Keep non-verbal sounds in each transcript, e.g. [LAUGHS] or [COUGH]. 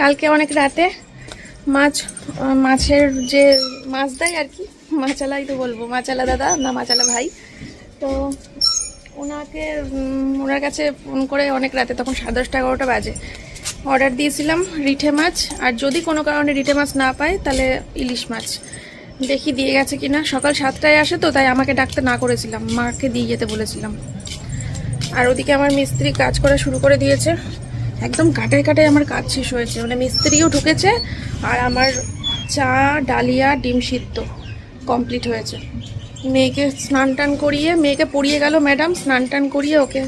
কালকে অনেক রাতে মাছ মাছের যে মাছ দেয় আর কি, মাছালাই তো বলব, মাছালা দাদা না মাছালা ভাই। তো ওনাকে ওনার কাছে ফোন করে অনেক রাতে, তখন সাড়ে দশটা, এগারোটা বাজে। অর্ডার দিয়েছিলাম রিঠে মাছ, আর যদি কোনো কারণে রিঠে মাছ না পাই তাহলে ইলিশ মাছ। দেখি দিয়ে গেছে কিনা। সকাল সাতটায় আসে তো, তাই আমাকে ডাকতে না করেছিলাম, মাকে দিয়ে যেতে বলেছিলাম। আর ওদিকে আমার মিস্ত্রি কাজ করা শুরু করে দিয়েছে। একদম কাটায় কাটায় আমার কাজ শেষ হয়েছে। মানে মিস্ত্রিও ঢুকেছে আর আমার চা, ডালিয়া, ডিম সিদ্ধ কমপ্লিট হয়েছে। মেয়েকে স্নান টান করিয়ে, মেয়েকে পড়িয়ে গেল ম্যাডাম স্নান টান করিয়ে ওকে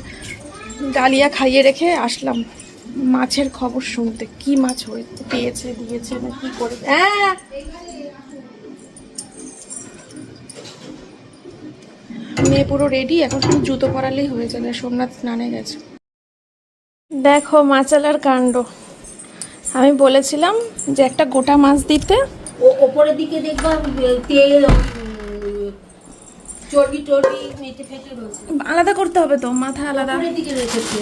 ডালিয়া খাইয়ে রেখে আসলাম। মাছের খবর শুনতে। কি মাছ হয়ে, পেয়েছে, দিয়েছে না কি করে? হ্যাঁ! মেয়ে পুরো রেডি এখন শুধু জুতো পরালেই হয়ে যাবে। সোমনাথ স্নানে গেছে। দেখো মাচালার কাণ্ড। আমি বলেছিলাম যে একটা গোটা মাছ দিতে। ও ওপরের দিকে দেখবা তেল চর্বি টর্বি মেটে ফেটে রয়েছে। আলাদা করতে হবে তো মাথা আলাদা। ওপরের দিকে রেখেছে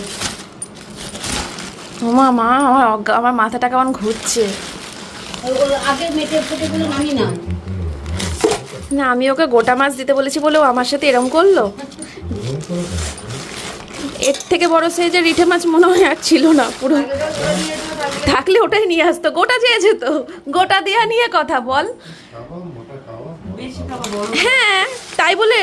মা মা আমার আমার মাথাটা কেমন ঘুরছে। আগে মেটে ফেটে গুলো নামি না। না আমি ওকে গোটা মাছ দিতে বলেছি বলে ও আমার সাথে এরম করল। [LAUGHS] এর থেকে বড় সাইজের রিঠে মাছ মনে হয় আর ছিল না, পুরো। থাকলে ওটাই নিয়ে আসতো, গোটা চেয়েছে তো। গোটা দেয়া নিয়ে কথা বল। হ্যাঁ তাই বলে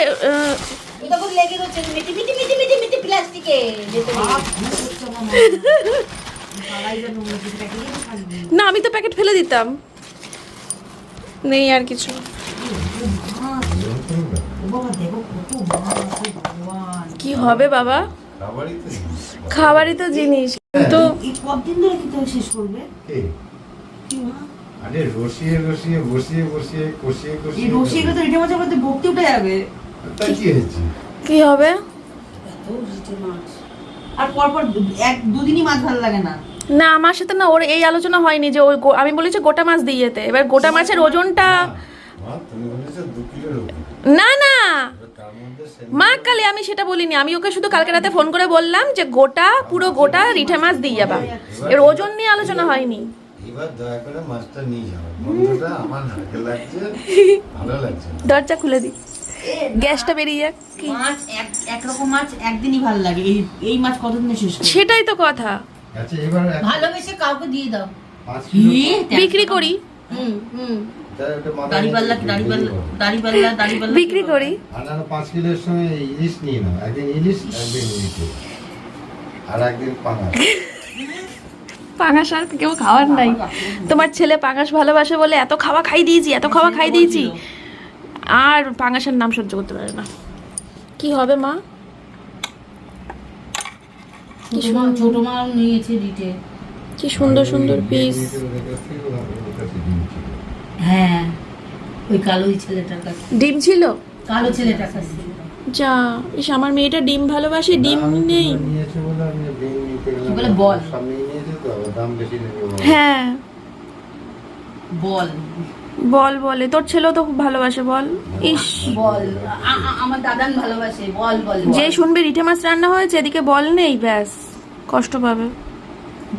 না, আমি তো প্যাকেট ফেলে দিতাম। নেই আর কিছু। কি হবে বাবা? খাবারই তো জিনিস। কিন্তু কতদিন ধরে খেতে শেষ করবে? আরে রসিয়ে রসিয়ে বসিয়ে বসিয়ে কষিয়ে কষিয়ে রসিয়ে তো রিটে মাছের মধ্যে ভক্তি উঠে যাবে। তাই কি হয়েছে? কি হবে? এত রিটে মাছ। আর পরপর এক দুদিনই মাছ ভালো লাগে না। না আমার সাথে না ওর এই আলোচনা হয়নি যে ওই আমি বলেছি গোটা মাছ দিয়ে যেতে। এবার গোটা মাছের ওজনটা না না! মা কালে আমি সেটা বলিনি আমি ওকে শুধু কালকে রাতে ফোন করে বললাম যে গোটা পুরো গোটা রিঠে মাছ দিয়ে যাবা। এর ওজন নিয়ে আলোচনা হয়নি। এবার দয়া করে মাছটা নিয়ে যাও। বন্ধুটা আমার নারকেল লাগছে ভালো লাগছে না। দরজা খুলে দি। গ্যাসটা বেরিয়ে যাক। কি? মাছ একরকম মাছ একদিনই ভালো লাগে। এই এই মাছ কতদিনে শেষ সেটাই তো কথা। আচ্ছা এবার ভালোবেসে কাউকে দিয়ে দাও। বিক্রি করি হুম হুম। বিক্রি করো। দাড়িপাল্লা দাড়িপাল্লা বিক্রি করি। আর না পাঁচ কিলোর সঙ্গে ইলিশ নিয়ে নাও। একদিন ইলিশ একদিন ইলিশ আর একদিন পাঙাশ। পাঙাশ আর কেউ খাওয়ার নাই। তোমার ছেলে পাঙাশ ভালোবাসে বলে এত খাওয়া খাই দিয়েছি এত খাওয়া খাই দিয়েছি। আর পাঙাশের নাম সহ্য করতে পারে না। কি হবে মা? ছোট মা ছোট মা নিয়েছে দিতে। কি সুন্দর সুন্দর পিস হ্যাঁ। ওই কালো ওই ছেলেটার কাছে। ডিম ছিল? কালো ছেলেটার কাছে। যা ইস আমার মেয়েটা ডিম ভালোবাসে ডিম নেই। বলে আমি ডিম নিতে গেলাম। কি বলে বল? সামনে নিয়েছে তো দাম বেশি নেবে বলে। হ্যাঁ। বল। বল বলে। তোর ছেলেও তো খুব ভালোবাসে বল। ইস। বল। আমার দাদান ভালোবাসে। বল বল বল। যে শুনবে রিঠে মাছ রান্না হয়েছে এদিকে বল নেই ব্যাস। কষ্ট পাবে।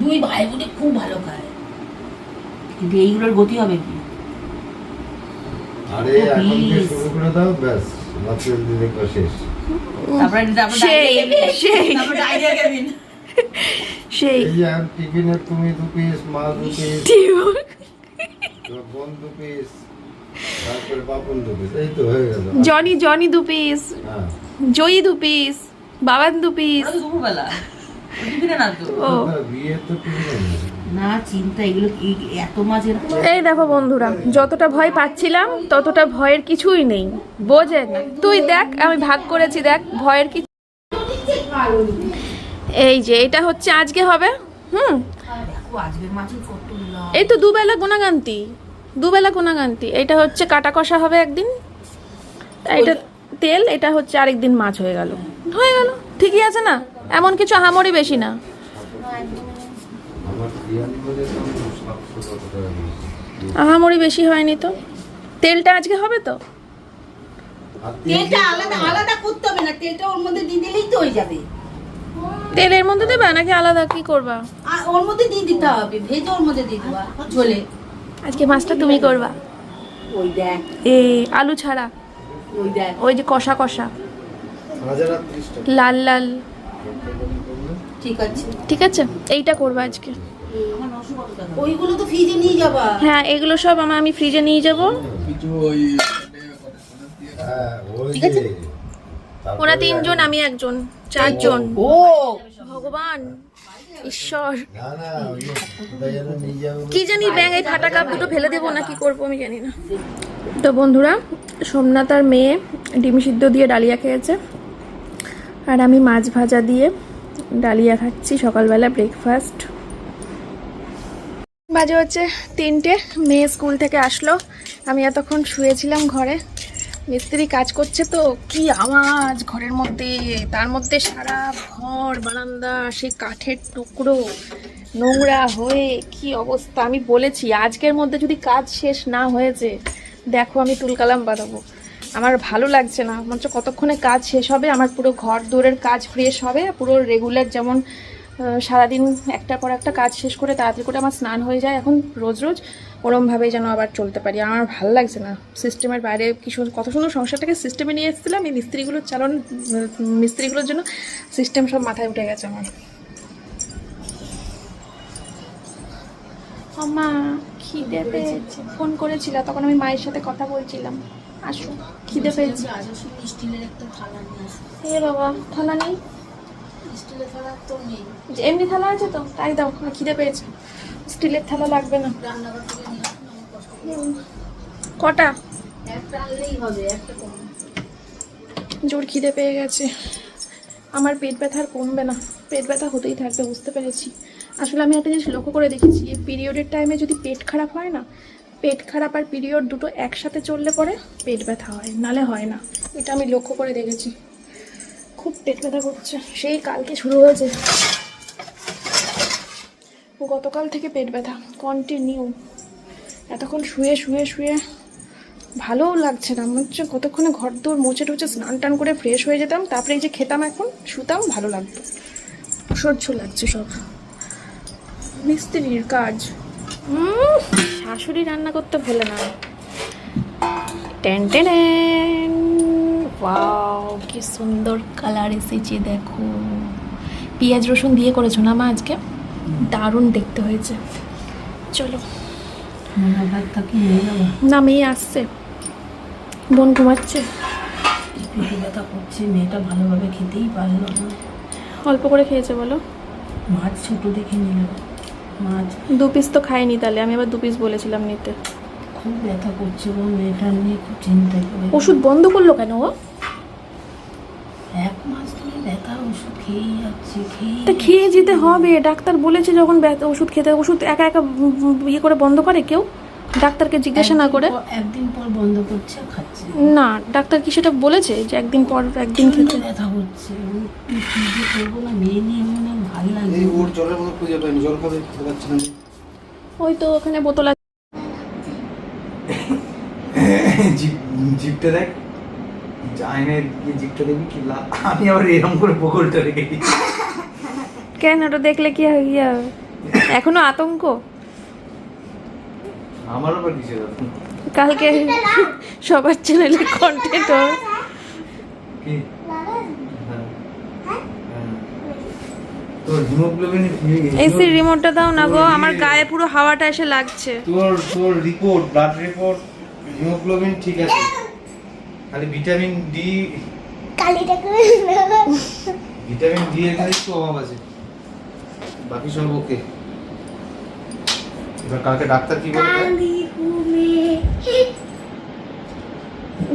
দুই ভাই বোনে খুব ভালো খায়। কিন্তু এইগুলোর গতি হবে কি? আরে এখন থেকে শুরু করে দাও ব্যাস মাত্র দিলে শেষ। তারপরে তারপরে সেই, কেবিন। সেই। তারপরে ডায়রিয়া কেবিন। সেই। এই যে এখন টিফিনে তুমি দু পিস মা দু পিস বোন দু পিস তারপরে বাপন দু পিস এই তো হয়ে গেল। জনি জনি দু পিস হ্যাঁ। জয়ী দু পিস বাবান দু পিস দুপুরবেলা। টিফিনে না তো? বিয়ে তো টিফিনে। না চিন্তা এগুলো এই- এত মাছের এই দেখো বন্ধুরা যতটা ভয় পাচ্ছিলাম ততটা ভয়ের কিছুই নেই। বোঝে না। তুই দেখ আমি ভাগ করেছি দেখ ভয়ের কিছু এই যে এটা হচ্ছে আজকে হবে হুম? এই তো দুবেলা দুবেলা এটা হচ্ছে কাটা কষা হবে একদিন। এটা তেল এটা হচ্ছে আরেকদিন মাছ হয়ে গেল। হয়ে গেল ঠিকই আছে না? এমন কিছু আহামরি বেশি না আমার বিয়াল্লিশ সাতশো কত টাকা দিয়েছে। আহামরি বেশি হয়নি তো? তেলটা আজকে হবে তো? তেলটা আলাদা আলাদা করতে হবে না তেলটা ওর মধ্যে দিয়ে দিলেই তো হয়ে যাবে। তেলের মধ্যে দেবে নাকি আলাদা কি করবা? আর ওর মধ্যে দিয়ে দিতে হবে ভেজে ওর মধ্যে দিয়ে দিবা ঝোলে। আজকে মাছটা তুমি করবা। ওই দেখ। এ আলু ছাড়া। ওই দেখ। ওই যে কষা কষা। লাল লাল। ঠিক আছে। ঠিক আছে? এইটা করবা আজকে। ওইগুলো তো ফ্রিজে নিয়ে যাবা। হ্যাঁ এগুলো সব আমার আমি ফ্রিজে নিয়ে যাব। হ্যাঁ ওই ঠিক আছে। ওরা তিনজন আমি একজন চারজন। ও ভগবান ঈশ্বর। না না ওই যে কোথায় যেন নিয়ে যাবে। কি জানি ব্যাঙ এই ফাটা কাপ দুটো ফেলে দেবো না কি করব আমি জানি না। তো বন্ধুরা সোমনাথ আর মেয়ে ডিম সিদ্ধ দিয়ে ডালিয়া খেয়েছে। আর আমি মাছ ভাজা দিয়ে ডালিয়া খাচ্ছি সকালবেলা ব্রেকফাস্ট বাজে হচ্ছে তিনটে। মেয়ে স্কুল থেকে আসলো। আমি এতক্ষণ শুয়েছিলাম ঘরে। মিস্ত্রি কাজ করছে তো, কি আওয়াজ ঘরের মধ্যে? তার মধ্যে সারা ঘর, বারান্দা, সেই কাঠের টুকরো, নোংরা হয়ে কি অবস্থা? আমি বলেছি, আজকের মধ্যে যদি কাজ শেষ না হয়েছে, দেখো আমি তুলকালাম বাঁধাবো। আমার ভালো লাগছে না। মনে কতক্ষণে কাজ শেষ হবে? আমার পুরো ঘর দৌড়ের কাজ ফ্রেশ হবে। পুরো রেগুলার যেমন সারাদিন একটার পর একটা কাজ শেষ করে তাড়াতাড়ি করে আমার স্নান হয়ে যায় এখন রোজ রোজ। ওরমভাবেই যেন আবার চলতে পারি। আমার ভালো লাগছে না। সিস্টেমের বাইরে কি সুন্দর কত সুন্দর সংসারটাকে সিস্টেমে নিয়ে এসেছিলাম। এই মিস্ত্রিগুলোর চালন মিস্ত্রিগুলোর জন্য সিস্টেম সব মাথায় উঠে গেছে আমার। মা খিদে পেয়েছে। ফোন করেছিল তখন আমি মায়ের সাথে কথা বলছিলাম। আসো খিদে পেয়েছে। স্টিলের একটা থালা নিয়ে আসো এ বাবা থালা নেই? স্টিলের থালা তো নেই। যে এমনি থালা আছে তো তাই দাও আমার খিদে পেয়েছে। স্টিলের থালা লাগবে না। রান্নাঘর থেকে নিয়ে না। কটা? একটা আনলেই হবে একটা কম। জোর খিদে পেয়ে গেছে। আমার পেট ব্যথা আর কমবে না। পেট ব্যথা হতেই থাকবে বুঝতে পেরেছি। আসলে আমি একটা জিনিস লক্ষ্য করে দেখেছি এই পিরিয়ডের টাইমে যদি পেট খারাপ হয় না পেট খারাপ আর পিরিয়ড দুটো একসাথে চললে পরে পেট ব্যথা হয় নালে হয় না। এটা আমি লক্ষ্য করে দেখেছি। খুব পেট ব্যথা করছে। সেই কালকে শুরু হয়েছে। গতকাল থেকে পেট ব্যথা কন্টিনিউ এতক্ষণ শুয়ে শুয়ে শুয়ে ভালোও লাগছে না। মনে হচ্ছে কতক্ষণে ঘর দৌড় মুছে টুছে স্নান টান করে ফ্রেশ হয়ে যেতাম। তারপরে এই যে খেতাম এখন শুতাম ভালো লাগতো। অসহ্য লাগছে সব। মিস্ত্রির কাজ। শাশুড়ি রান্না করতে ভোলে না। Ten ten. ওয়াও কি সুন্দর কালার এসেছে দেখো। পেঁয়াজ রসুন দিয়ে করেছ না মা আজকে? দারুণ দেখতে হয়েছে। চলো। না মেয়ে আসছে। বোন ঘুমাচ্ছে। পেটে ব্যথা করছে মেয়েটা ভালোভাবে খেতেই পারল না। অল্প করে খেয়েছে বলো। মাছ ছোট দেখে নিল। মাছ। দু পিস তো খাইনি তাহলে আমি আবার দু পিস বলেছিলাম নিতে। খুব ব্যথা করছে গো মেয়েটা নিয়ে খুব চিন্তায় ওষুধ বন্ধ করল কেন ও এক মাস ধরে ব্যথা ওষুধ খেয়েই যাচ্ছে খেয়েই তা খেয়ে যেতে হবে। ডাক্তার বলেছে যখন ব্যথা- ওষুধ খেতে ওষুধ একা একা ইয়ে করে বন্ধ করে কেউ? ডাক্তারকে জিজ্ঞাসা না করে? একদিন পর- বন্ধ করছে খাচ্ছে না। ডাক্তার কি সেটা বলেছে যে একদিন পর একদিন খেতে? ব্যথা করছে। আমি কি যে করব না? মেয়ে নিয়ে মনে ভালো লাগে। এই ওর জলের মতো খুঁজে পাইনি জল খাবে খেতে পারছি না। ওই তো ওখানে বোতল আছে। জিপটা দেখ। আইনের গিয়ে জিপটা দেখবি কি আমি আবার এরকম করে বগলটা রেখে দিই। কেন? ওটা দেখলে কি হয় ইয়ে এখনও আতঙ্ক? আমার আবার কিসের কালকে সবার চ্যানেলে কন্টেন্ট হবে। কি? হ্যাঁ। হ্যাঁ। তোর হিমোগ্লোবিন এসি রিমোটটা দাও না গো আমার গায়ে পুরো হাওয়াটা এসে লাগছে। তোর তোর রিপোর্ট ব্লাড রিপোর্ট হিমোগ্লোবিন ঠিক আছে। খালি ভিটামিন ডি ভিটামিন ডি এর খালি একটু অভাব আছে। বাকি সব ওকে। এবার কালকে ডাক্তার কি বলবে?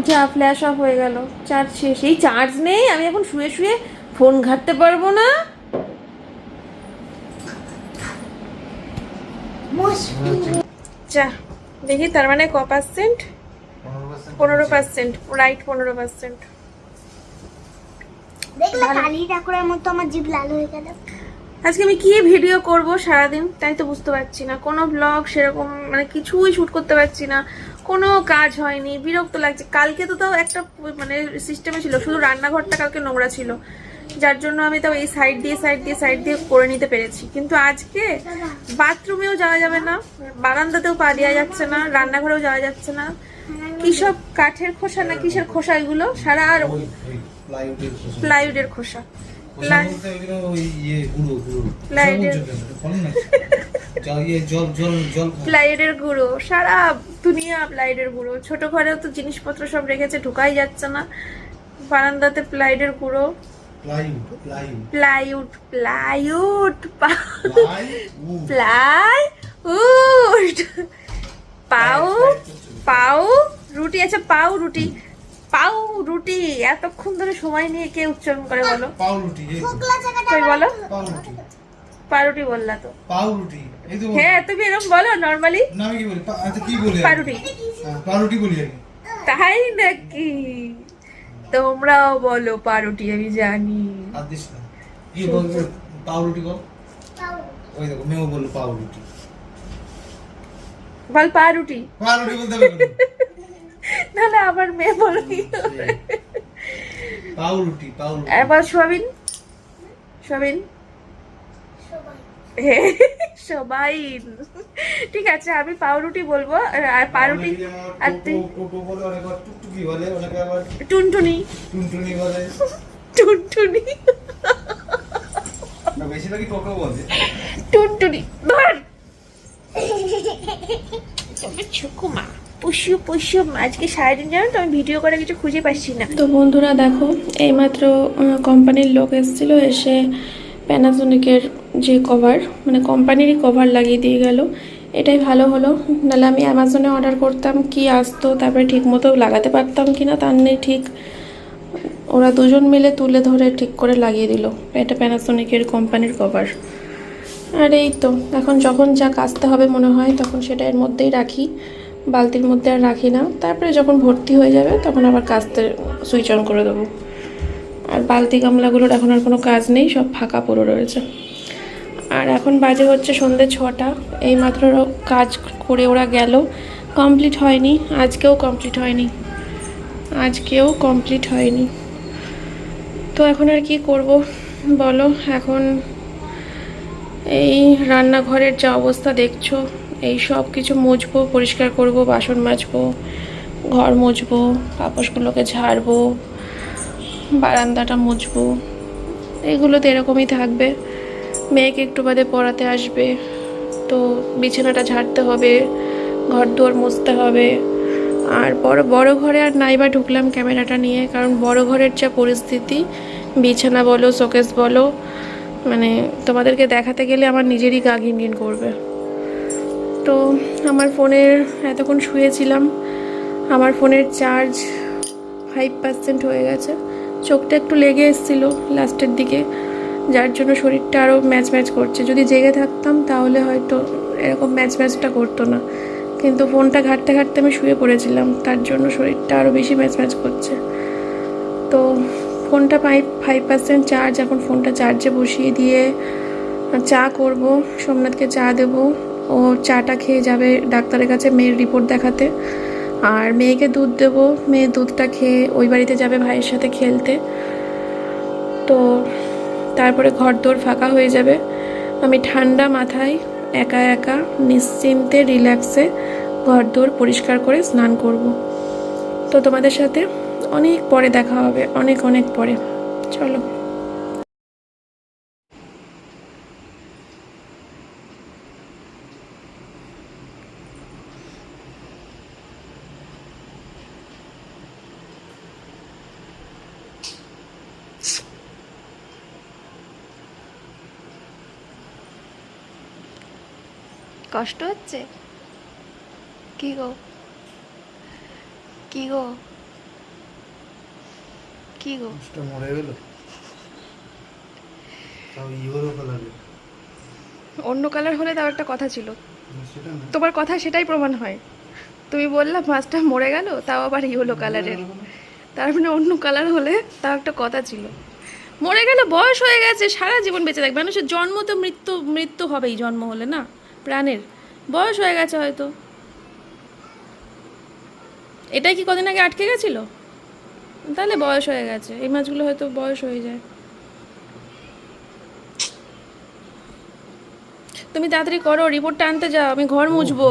যা ফ্ল্যাশ অফ হয়ে গেল। চার্জ শেষ। এই চার্জ নেই আমি এখন শুয়ে শুয়ে ফোন ঘাটতে পারব না। যা দেখি তার মানে ক পার্সেন্ট পনেরো পার্সেন্ট রাইট পনেরো পার্সেন্ট দেখলে কালী ঠাকুরের মতো আমার জিভ লাল গেল। আজকে আমি কি ভিডিও করব সারাদিন? তাই তো বুঝতে পারছি না। কোনো ব্লগ সেরকম মানে কিছুই শুট করতে পারছি না। কোনো কাজ হয়নি বিরক্ত লাগছে। কালকে তো তাও একটা মানে সিস্টেমে ছিল শুধু রান্নাঘরটা কালকে নোংরা ছিল। যার জন্য আমি তো এই সাইড দিয়ে সাইড দিয়ে সাইড দিয়ে করে নিতে পেরেছি। কিন্তু আজকে বাথরুমেও যাওয়া যাবে না বারান্দাতেও পা দেওয়া যাচ্ছে না রান্নাঘরেও যাওয়া যাচ্ছে না। কি সব কাঠের খোসা না কিসের খোসা এগুলো? সারা আর প্লাইউডের খোসা। প্লাই- ওই ইয়ে গুঁড়ো ইয়ে গুঁড়ো। সারা দুনিয়া প্লাইউডের গুঁড়ো। ছোট ঘরেও তো জিনিসপত্র সব রেখেছে ঢুকাই যাচ্ছে না। বারান্দাতে প্লাইউডের গুঁড়ো। প্লাইউড প্লাইউড প্লাইউড প্লাইউড পাউ পাউ রুটি আছে পাউ রুটি। পাউ রুটি এতক্ষণ ধরে সময় নিয়ে কে উচ্চারণ করে বলো? কই বলো? পাউরুটি পাউরুটি বললা তো। পাউরুটি এই হ্যাঁ তুমি এরকম বলো নর্মালি না আমি কি বলি? আচ্ছা কি বলি? পাউরুটি হ্যাঁ, পাউরুটি বলি আমি। তাই নাকি? তোমরাও বলো পাউরুটি আমি জানি। দিস না। কি বলব পাউরুটি বল। ওই দেখো মেয়েও বলল পাউরুটি বল পাউরুটি পাউরুটি বলতে না। মেয়ে বলবি পাউরুটি পাউরুটি। এবার সোয়াবিন? সোয়াবিন? সবাই। ঠিক আছে আমি পাউরুটি বলব। আর- পাউরুটি আর বলে টুকটুকি বলে অনেকে আবার টুনটুনি। টুনটুনি বলে। টুনটুনি। না বেশিরভাগই টোটো বলে। টুনটুনি। ধর। [LAUGHS] ছুকুমা পুষু পুষু আজকে সারাদিন জানো তো, আমি ভিডিও করে কিছু খুঁজে পাচ্ছি না। তো বন্ধুরা দেখো, এইমাত্র কোম্পানির লোক এসেছিল, এসে প্যানাসোনিকের যে কভার মানে কোম্পানিরই কভার লাগিয়ে দিয়ে গেল। এটাই ভালো হলো। নাহলে আমি অ্যামাজনে অর্ডার করতাম, কি আসতো, তারপরে ঠিক মতো লাগাতে পারতাম কি না তার নেই ঠিক। ওরা দুজন মিলে তুলে ধরে ঠিক করে লাগিয়ে দিল, এটা প্যানাসোনিকের কোম্পানির কভার আর এই তো, এখন যখন যা কাচতে হবে মনে হয়, তখন সেটা এর মধ্যেই রাখি। বালতির মধ্যে আর রাখি না। তারপরে যখন ভর্তি হয়ে যাবে, তখন আবার কাচতে সুইচ অন করে দেবো। আর বালতি গামলাগুলোর এখন আর কোনো কাজ নেই, সব ফাঁকা পড়ে রয়েছে। আর এখন বাজে হচ্ছে সন্ধ্যে ছটা। এইমাত্র কাজ করে ওরা গেল। কমপ্লিট হয়নি। আজকেও কমপ্লিট হয়নি। আজকেও কমপ্লিট হয়নি। তো এখন আর কি করব বলো? এখন এই রান্নাঘরের যা অবস্থা দেখছ। এই সব কিছু মুছবো, পরিষ্কার করব, বাসন মাজবো, ঘর মুছবো পাপোশগুলোকে ঝাড়বো, বারান্দাটা মুছবো। এগুলো তো এরকমই থাকবে। মেয়েকে একটু বাদে পড়াতে আসবে। তো বিছানাটা ঝাড়তে হবে ঘর দুয়ার মুছতে হবে। আর বড় বড় ঘরে আর নাই বা ঢুকলাম ক্যামেরাটা নিয়ে, কারণ বড় ঘরের যা পরিস্থিতি, বিছানা বলো, শোকেস বলো মানে তোমাদেরকে দেখাতে গেলে আমার নিজেরই গা ঘিন করবে। তো আমার ফোনের এতক্ষণ শুয়েছিলাম। আমার ফোনের চার্জ ফাইভ পার্সেন্ট হয়ে গেছে। চোখটা একটু লেগে এসেছিল লাস্টের দিকে, যার জন্য শরীরটা আরও ম্যাচ ম্যাচ করছে। যদি জেগে থাকতাম তাহলে হয়তো এরকম ম্যাচ ম্যাচটা করতো না। কিন্তু ফোনটা ঘাঁটতে ঘাঁটতে আমি শুয়ে পড়েছিলাম, তার জন্য শরীরটা আরও বেশি ম্যাচ ম্যাচ করছে। তো ফোনটা ফাইভ ফাইভ পার্সেন্ট চার্জ এখন ফোনটা চার্জে বসিয়ে দিয়ে চা করব। সোমনাথকে চা দেব। ও চাটা খেয়ে যাবে ডাক্তারের কাছে মেয়ের রিপোর্ট দেখাতে। আর মেয়েকে দুধ দেবো। মেয়ে দুধটা খেয়ে ওই বাড়িতে যাবে ভাইয়ের সাথে খেলতে। তো তারপরে ঘর দোর ফাঁকা হয়ে যাবে। আমি ঠান্ডা মাথায় একা একা নিশ্চিন্তে রিল্যাক্সে ঘর দোর পরিষ্কার করে স্নান করব। তো তোমাদের সাথে অনেক পরে দেখা হবে। অনেক অনেক পরে। চলো। কষ্ট হচ্ছে? কি গো? কি গো? কি গো? মরে গেল। অন্য কালার হলে তাও একটা কথা ছিল। তোমার কথা সেটাই প্রমাণ হয়। তুমি বললা মাছটা মরে গেল তাও আবার ইয়েলো কালারের তার মানে অন্য কালার হলে তাও একটা কথা ছিল। মরে গেলে বয়স হয়ে গেছে সারা জীবন বেঁচে থাকবে। মানুষের জন্ম তো মৃত্যু মৃত্যু হবেই জন্ম হলে না? প্রাণের। বয়স হয়ে গেছে হয়তো। এটাই কি কদিন আগে আটকে গেছিল? তাহলে বয়স হয়ে গেছে। এই মাছগুলো হয়তো বয়স হয়ে যায়। তুমি তাড়াতাড়ি করো রিপোর্টটা আনতে যাও আমি ঘর মুছবো।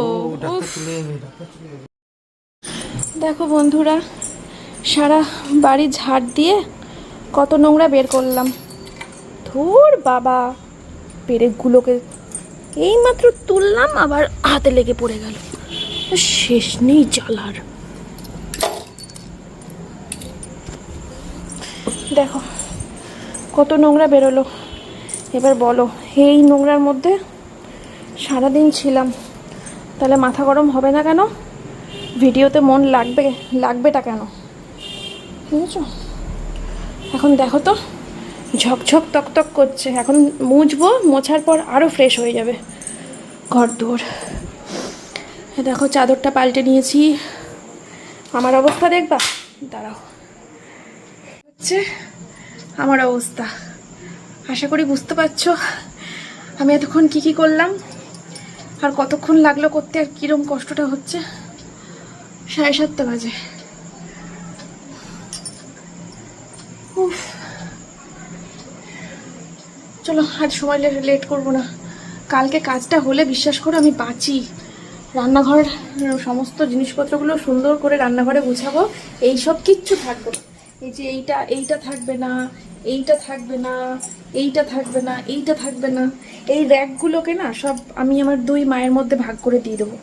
দেখো বন্ধুরা সারা বাড়ি ঝাড় দিয়ে কত নোংরা বের করলাম। ধুর বাবা পেরেকগুলোকে এইমাত্র তুললাম, আবার হাতে লেগে পড়ে গেল। শেষ নেই জ্বালার দেখো, কত নোংরা বেরোলো। এবার বলো, এই নোংরার মধ্যে সারাদিন ছিলাম। তাহলে মাথা গরম হবে না কেন? ভিডিওতে মন লাগবে, লাগবেটা কেন? বুঝেছ? এখন দেখো তো। ঝকঝক তকতক করছে। এখন মুছবো, মোছার পর আরও ফ্রেশ হয়ে যাবে ঘর দুয়ার। দেখো, চাদরটা পাল্টে নিয়েছি। আমার অবস্থা দেখবা? দাঁড়াও। হচ্ছে আমার অবস্থা। আশা করি বুঝতে পারছ আমি এতক্ষণ কি কি করলাম, আর কতক্ষণ লাগল করতে, আর কিরম কষ্টটা হচ্ছে। সাড়ে সাতটা বাজে। উফ। চলো, আজ সময় লেট করব না। কালকে কাজটা হলে বিশ্বাস করো আমি বাঁচি। রান্নাঘর সমস্ত জিনিসপত্রগুলো সুন্দর করে রান্নাঘরে গুছাবো। এইসব কিচ্ছু থাকবে এই যে এইটা এইটা থাকবে না, এইটা থাকবে না, এইটা থাকবে না, এইটা থাকবে না। এই র্যাকগুলোকে না সব আমি আমার দুই মায়ের মধ্যে ভাগ করে দিয়ে দেবো।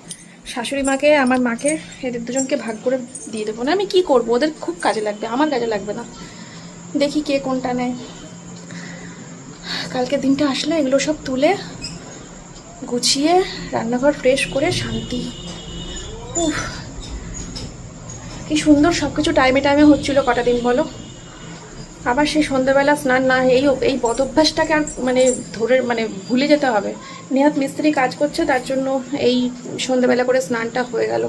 শাশুড়ি মাকে, আমার মাকে, এদের দুজনকে ভাগ করে দিয়ে দেবো। না, আমি কি করব? ওদের খুব কাজে লাগবে, আমার কাজে লাগবে না। দেখি কে কোনটা নেয়। কালকে দিনটা আসলে এগুলো সব তুলে গুছিয়ে রান্নাঘর ফ্রেশ করে শান্তি। উফ, কি সুন্দর সব কিছু টাইমে টাইমে হচ্ছিল কটা দিন বলো? আবার সেই সন্ধ্যাবেলা স্নান না, এই এই বদ অভ্যাসটাকে আর মানে ধরে মানে ভুলে যেতে হবে। নেহাত মিস্ত্রি কাজ করছে, তার জন্য এই সন্ধ্যাবেলা করে স্নানটা হয়ে গেল।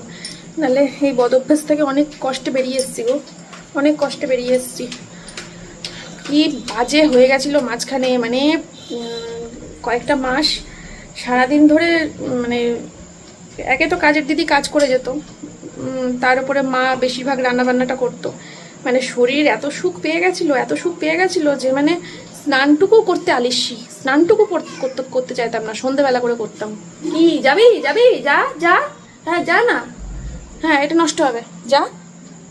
নাহলে এই বদ অভ্যাস থেকে অনেক কষ্টে বেরিয়ে এসেছি গো। অনেক কষ্টে বেরিয়ে এসেছি। কি বাজে হয়ে গেছিল মাঝখানে মানে কয়েকটা মাস সারাদিন ধরে মানে একে তো কাজের দিদি কাজ করে যেত তার উপরে মা বেশিরভাগ রান্নাবান্নাটা করতো। মানে শরীর এত সুখ পেয়ে গেছিল, এত সুখ পেয়ে গেছিল যে মানে স্নানটুকু করতে আলিসি, স্নানটুকু কর- করতে করতে চাইতাম না, সন্ধেবেলা করে করতাম। কি, যাবি যাবি, যা যা হ্যাঁ যা না। হ্যাঁ এটা নষ্ট হবে, যা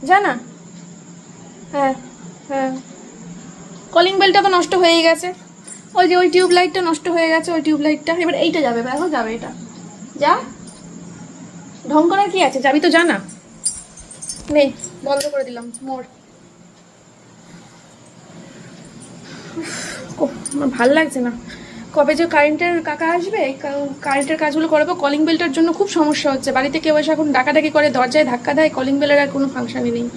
যা না। হ্যাঁ হ্যাঁ। কলিং বেলটা তো নষ্ট হয়ে গেছে। ওই যে ওই টিউব লাইটটা নষ্ট হয়ে গেছে, ওই টিউব লাইটটা এবার এইটা যাবে দেখো যাবে এটা। যা। ঢং করার কি আছে? যাবি তো জানা নেই বন্ধ করে দিলাম মোর ভালো লাগছে না। কবে যে কারেন্টের কাকা আসবে কারেন্টের কাজগুলো করাবো কলিং বেলটার জন্য খুব সমস্যা হচ্ছে। বাড়িতে কেউ এসে এখন ডাকাডাকি করে, দরজায় ধাক্কা দেয় কলিং বেলের আর কোনো ফাংশনই নেই।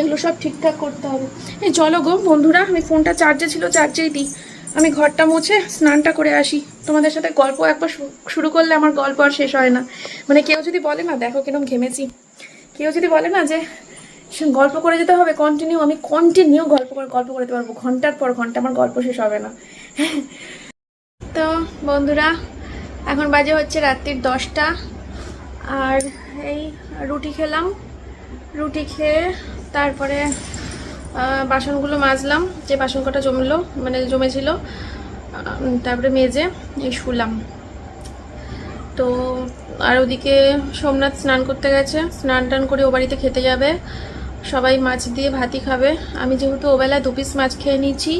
এগুলো সব ঠিকঠাক করতে হবে। এই চলো গো বন্ধুরা আমি ফোনটা চার্জে ছিল চার্জেই দিই। আমি ঘরটা মুছে স্নানটা করে আসি। তোমাদের সাথে গল্প একবার শুরু করলে আমার গল্প আর শেষ হয় না। মানে কেউ যদি বলে না, দেখো কিরম ঘেমেছি। কেউ যদি বলে না যে গল্প করে যেতে হবে কন্টিনিউ আমি কন্টিনিউ গল্প করে গল্প করতে পারব। ঘণ্টার পর ঘণ্টা আমার গল্প শেষ হবে না। [LAUGHS] তো বন্ধুরা, এখন বাজে হচ্ছে রাত্রির দশটা। আর এই রুটি খেলাম। রুটি খেয়ে তারপরে বাসনগুলো মাজলাম, যে বাসন কটা জমলো মানে জমেছিল তারপরে মেজে শুলাম। তো, আর ওদিকে সোমনাথ স্নান করতে গেছে, স্নান টান করে ও বাড়িতে খেতে যাবে, সবাই মাছ দিয়ে ভাতই খাবে। আমি যেহেতু ওবেলায় দু পিস মাছ খেয়ে নিয়েছি,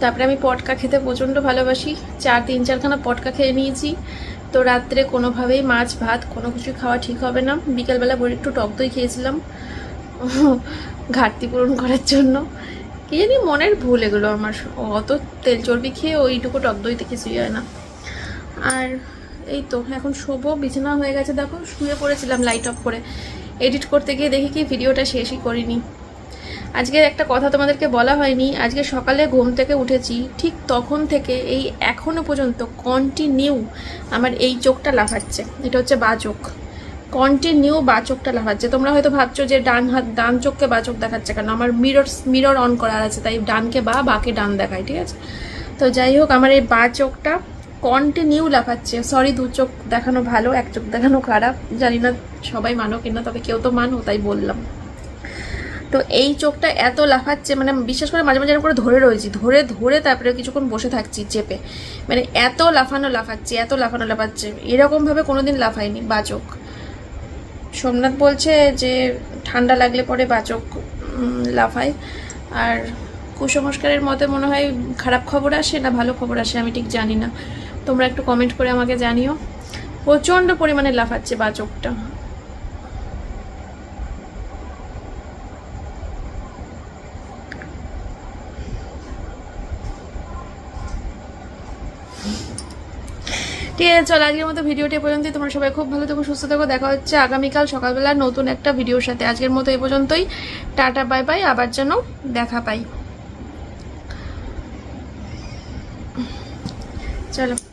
তারপরে আমি পটকা খেতে প্রচণ্ড ভালোবাসি, চার, তিন, চারখানা পটকা খেয়ে নিয়েছি। তো রাত্রে কোনোভাবেই মাছ, ভাত কোনো কিছু খাওয়া ঠিক হবে না। বিকেলবেলা বলে একটু টক দই খেয়েছিলাম। ঘাটতি পূরণ করার জন্য। কি জানি মনের ভুল এগুলো আমার। অত তেল চর্বি খেয়ে ওইটুকু টক দইতে কিছুই হয় না। আর এই তো, এখন শোবো, বিছানা হয়ে গেছে, দেখো, শুয়ে পড়েছিলাম লাইট অফ করে। এডিট করতে গিয়ে দেখি কি ভিডিওটা শেষই করিনি। আজকে একটা কথা তোমাদেরকে বলা হয়নি, আজকে সকালে ঘুম থেকে উঠেছি, ঠিক তখন থেকে এই এখনও পর্যন্ত কন্টিনিউ আমার এই চোখটা লাফাচ্ছে। এটা হচ্ছে বা চোখ। কন্টিনিউ বা চোখটা লাফাচ্ছে। তোমরা হয়তো ভাবছ যে ডান হাত ডান চোখকে বাচক দেখাচ্ছে কেন? আমার মিরর মিরর অন করা আছে, তাই ডানকে বা বাকে ডান দেখায়, ঠিক আছে? তো যাই হোক, আমার এই বা চোখটা কন্টিনিউ লাফাচ্ছে। সরি দু চোখ দেখানো ভালো, এক চোখ দেখানো খারাপ। জানি না সবাই মানো কিনা, তবে কেউ তো মানো, তাই বললাম। তো এই চোখটা এত লাফাচ্ছে মানে বিশ্বাস করে মাঝে মাঝে এরকম করে ধরে রয়েছি। ধরে ধরে তারপরে কিছুক্ষণ বসে থাকছি চেপে। মানে এত লাফানো লাফাচ্ছে, এত লাফানো লাফাচ্ছে। এরকমভাবে কোনোদিন লাফায়নি বাচক। সোমনাথ বলছে যে ঠান্ডা লাগলে পরে বাচক লাফায়। আর কুসংস্কারের মতে মনে হয় খারাপ খবর আসে না ভালো খবর আসে, আমি ঠিক জানি না। তোমরা একটু কমেন্ট করে আমাকে জানিও। প্রচণ্ড পরিমাণে লাফাচ্ছে বাচকটা। আছে চল, আজকের মতো ভিডিওটি পর্যন্তই। তোমরা সবাই খুব ভালো থেকো, সুস্থ থাকো। দেখা হচ্ছে আগামীকাল সকালবেলা নতুন একটা ভিডিওর সাথে। আজকের মতো এই পর্যন্তই। Ta ta, bye bye. আবার যেন দেখা পাই। চলো।